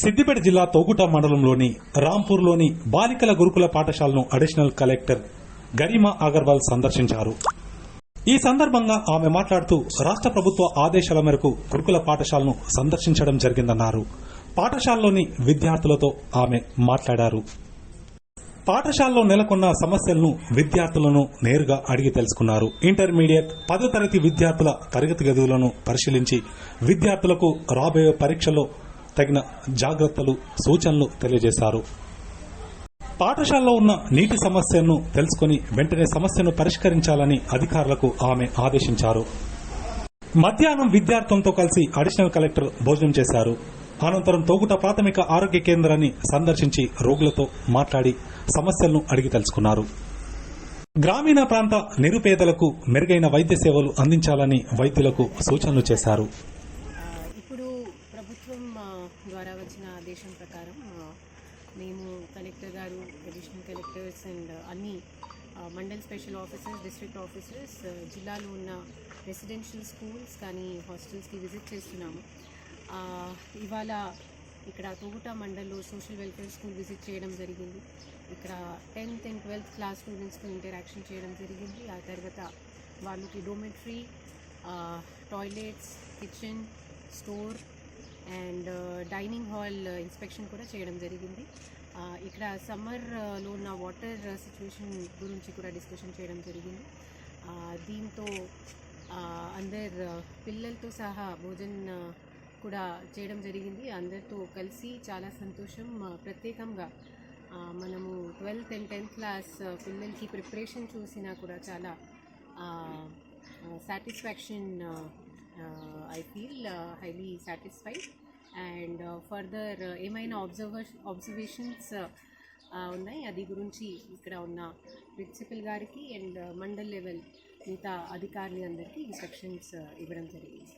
సిద్దిపేట జిల్లా తోగుట మండలంలోని రాంపూర్లోని బాలికల గురుకుల పాఠశాలను అడిషనల్ కలెక్టర్ గరిమా అగర్వాల్ సందర్శించారు. ఈ సందర్భంగా ఆమె మాట్లాడుతూ రాష్ట్ర ప్రభుత్వ ఆదేశాల మేరకు గురుకుల పాఠశాలను సందర్శించడం జరిగిందన్నారు. పాఠశాలలోని విద్యార్థులతో ఆమె మాట్లాడారు. పాఠశాలలో నెలకొన్న సమస్యలను విద్యార్థులను నేరుగా అడిగి తెలుసుకున్నారు. ఇంటర్మీడియట్ పదో తరగతి విద్యార్థుల తరగతి గదువులను పరిశీలించి విద్యార్థులకు రాబోయే పరీక్షలో తగిన జాగ్రత్తలు సూచనలు తెలియజేశారు. పాఠశాలలో ఉన్న నీటి సమస్యను తెలుసుకుని వెంటనే సమస్యను పరిష్కరించాలని అధికారులకు ఆమె ఆదేశించారు. మధ్యాహ్నం విద్యార్థులతో కలిసి అడిషనల్ కలెక్టర్ భోజనం చేశారు. అనంతరం తోగుట ప్రాథమిక ఆరోగ్య కేంద్రాన్ని సందర్శించి రోగులతో మాట్లాడి సమస్యలను అడిగి తెలుసుకున్నారు. గ్రామీణ ప్రాంత నిరుపేదలకు మెరుగైన వైద్య సేవలు అందించాలని వైద్యులకు సూచనలు చేశారు. ప్రభుత్వం ద్వారా వచ్చిన ఆదేశం ప్రకారం మేము కలెక్టర్ గారు అడిషనల్ కలెక్టర్స్ అండ్ అన్ని mandal special officers district officers జిల్లాలో ఉన్న రెసిడెన్షియల్ స్కూల్స్ కానీ హాస్టల్స్కి విజిట్ చేస్తున్నాము. ఇవాళ ఇక్కడ తోగుట మండల్లో సోషల్ వెల్ఫేర్ స్కూల్ విజిట్ చేయడం జరిగింది. ఇక్కడ టెన్త్ అండ్ ట్వెల్త్ క్లాస్ స్టూడెంట్స్తో ఇంటరాక్షన్ చేయడం జరిగింది. ఆ తర్వాత వాళ్ళకి dormitory toilets kitchen store and dining hall inspection కూడా చేయడం జరిగింది. ఇక్కడ సమ్మర్లో ఉన్న వాటర్ సిచ్యువేషన్ గురించి కూడా డిస్కషన్ చేయడం జరిగింది. దీంతో ఆ, అందరు పిల్లలతో సహా భోజన్ కూడా చేయడం జరిగింది. అందరితో కలిసి చాలా సంతోషం. ప్రత్యేకంగా మనము ట్వెల్త్ అండ్ టెన్త్ క్లాస్ పిల్లలకి ప్రిపరేషన్ చూసినా కూడా చాలా satisfaction I feel highly satisfied and further ఏమైనా అబ్జర్వర్ అబ్జర్వేషన్స్ ఉన్నాయి? అది గురించి ఇక్కడ ఉన్న ప్రిన్సిపల్ గారికి అండ్ uh, మండల్ లెవెల్ మిగతా అధికారులు అందరికీ ఇన్స్ట్రక్షన్స్ uh, ఇవ్వడం జరిగింది.